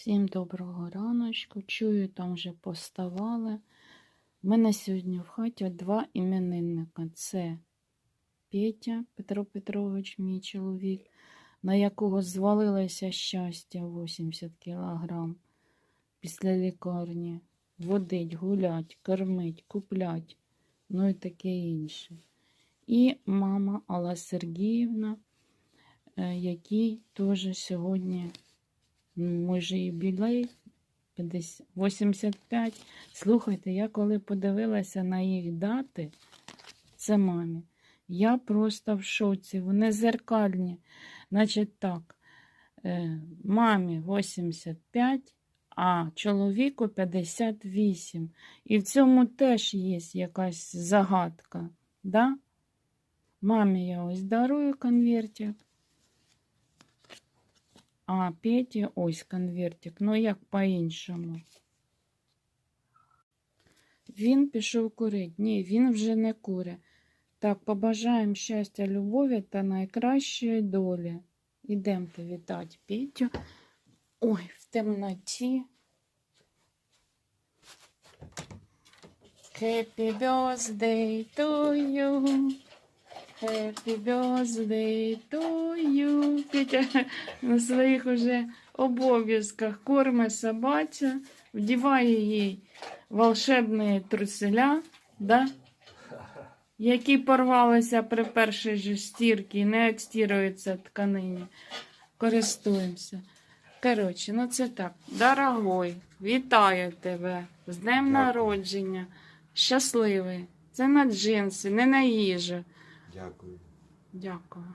Всім доброго раночку. Чую, там вже поставали. У мене сьогодні в хаті два іменинника. Це Петя Петро Петрович, мій чоловік, на якого звалилося щастя 80 кілограм після лікарні. Водить, гулять, кормить, куплять, ну і таке інше. І мама Алла Сергіївна, е, якій теж сьогодні може юбілей 50 85. Слухайте, я коли подивилася на їх дати, це мамі, я просто в шоці. Вони зеркальні. Значить так, е, мамі 85, а чоловіку 58. І в цьому теж є якась загадка. Да? Мамі я ось дарую конвертик. А, Петі ось конвертик. Ну як по-іншому. Він пішов курить. Ні, він вже не куре. Так, побажаємо щастя, любові та найкращої долі. Ідемте вітати Петю. Ой, в темноті. Happy birthday to you. Happy birthday to you. Петя на своїх уже обов'язках корме собаця, вдіває їй волшебні труселя, да? які порвалися при першій же стірці і не відстіруються тканині. Користуємося. Коротше, ну це так. Дорогой, вітаю тебе з днем народження. Щасливий. Це на джинси, не на їжу. Дякую. Дякую.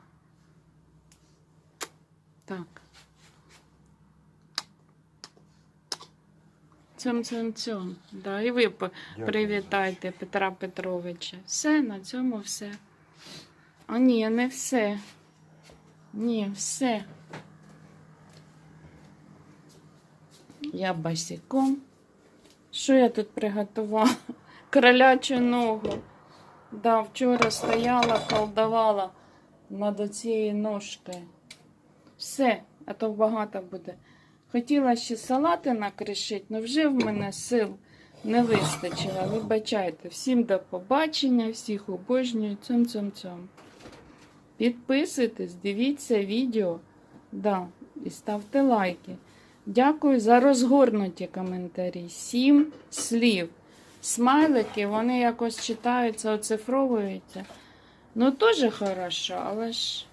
Так. Цьом цьом цьом. Да, і ви Дякую. привітайте Петра Петровича. Все, на цьому все. А ні, не все. Ні, все. Я босиком. Що я тут приготувала? Кролячу ногу. Да, вчора стояла, колдувала над цією ножкою. Все, а то багато буде. Хотіла ще салати накришити, але вже в мене сил не вистачило. Вибачайте. Всім до побачення, всіх обожнюю. Цьом цьом цьом. Підписуйтесь, дивіться відео. Да, і ставте лайки. Дякую за розгорнуті коментарі. Сім слів. Смайлики, вони якось читаються, оцифровуються. Ну, теж хорошо, але ж